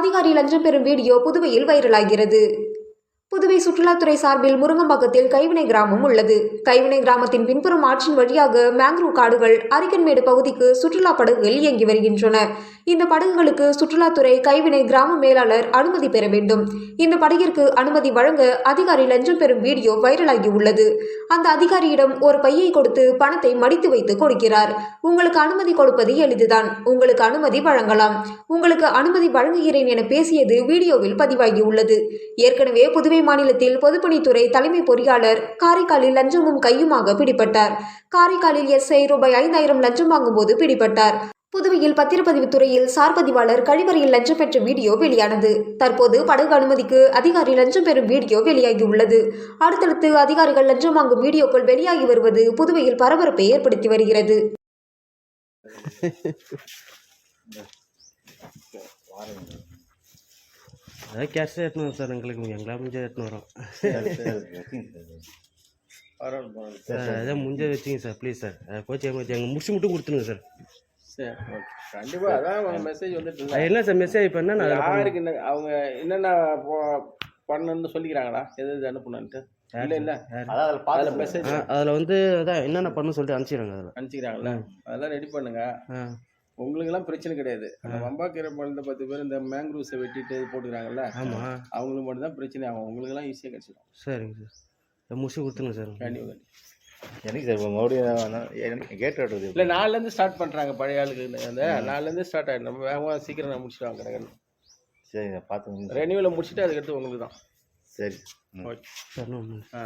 அதிகாரி லஞ்சம் பெறும் வீடியோ புதுவையில் வைரலாகிறது. புதுவை சுற்றுலாத்துறை சார்பில் முருங்கம்பாக்கத்தில் கைவினை கிராமம் உள்ளது. கைவினை கிராமத்தின் பின்புறம் ஆற்றின் வழியாக மேங்க்ரூவ் காடுகள் அரிக்கன்மேடு பகுதிக்கு சுற்றுலா படகுகள் இயங்கி வருகின்றன. இந்த படகுகளுக்கு சுற்றுலாத்துறை கைவினை கிராம மேலாளர் அனுமதி பெற வேண்டும். இந்த படகிற்கு அனுமதி வழங்க அதிகாரி லஞ்சம் பெறும் வீடியோ வைரலாகி உள்ளது அந்த அதிகாரியிடம் ஒரு பையை கொடுத்து பணத்தை மடித்து வைத்து கொடுக்கிறார். உங்களுக்கு அனுமதி கொடுப்பது எளிதுதான். உங்களுக்கு அனுமதி வழங்கலாம். உங்களுக்கு அனுமதி வழங்குகிறேன் என பேசியது வீடியோவில் பதிவாகி உள்ளது ஏற்கனவே புதுவை மாநிலத்தில் பொதுப்பணித்துறை தலைமை பொறியாளர் காரைக்காலில் லஞ்சமும் கையுமாக பிடிபட்டார். காரைக்காலில் எஸ்ஐ ரூபாய் ஐந்தாயிரம் லஞ்சம் வாங்கும்போது பிடிபட்டார். புதுவையில் பத்திரப்பதிவுத் துறையில் சார் பதிவாளர் கழிவறையில் லஞ்சம் பெற்ற வீடியோ வெளியானது. தற்போது படகு அனுமதிக்கு அதிகாரி லஞ்சம் பெறும் வீடியோ வெளியாகி உள்ளது அடுத்தடுத்து அதிகாரிகள் லஞ்சம் வாங்கும் வீடியோக்கள் வெளியாகி வருவது புதுவையில் பரபரப்பை ஏற்படுத்தி வருகிறது. அதாவது கேஷ் எடுத்துன்னு வரோம் சார் எங்களுக்கு எங்களால் முடிஞ்ச எடுத்துன்னு வரோம். சார் அதான் முடிஞ்ச வச்சுங்க சார் ப்ளீஸ் சார். கோச் ஏமாச்சி எங்கள் முடிச்சு மட்டும் கொடுத்துருங்க சார். சரி ஓகே கண்டிப்பாக அதான் அவங்க மெசேஜ் வந்துட்டு அது என்ன சார் மெசேஜ் என்ன நான் யாருக்கு என்ன அவங்க என்னென்ன பண்ணணும்னு சொல்லிக்கிறாங்களா? எது எது அனுப்பணுன்ட்டு இல்லை இல்லை. அதில் மெசேஜ் அதில் வந்து அதான் என்னென்ன பண்ணணும்னு சொல்லிட்டு அனுப்பிச்சிடுங்க அதில். அனுப்பிச்சிக்கிறாங்களா? அதெல்லாம் ரெடி பண்ணுங்க. உங்களுக்கெல்லாம் பிரச்சனை கிடையாது. அந்த வம்பாக்கீரை பழந்த பத்து பேர் இந்த மேங்க்ரூவ்ஸை வெட்டிட்டு போட்டுக்கிறாங்கல்ல? ஆமாம் அவங்களுக்கு மட்டும் தான் பிரச்சனை ஆகும். உங்களுக்கெல்லாம் ஈஸியாக கிடச்சிடும். சரிங்க சார் முடிச்சு கொடுத்துருங்க சார் கண்டிப்பாக எனக்கு சார் மறுபடியும் கேட் ஆடுறது இல்லை நாலுலேருந்து ஸ்டார்ட் பண்ணுறாங்க பழைய ஆளுக்கு. அந்த நாலுலேருந்து ஸ்டார்ட் ஆகிடும் நம்ம வேகமாக சீக்கிரம் நான் முடிச்சிடுவாங்க கடகன்னு சரி பார்த்துங்க ரெனியூவில் முடிச்சுட்டு அதுக்கடுத்து உங்களுக்கு தான். சரி. ஓகே ஆ.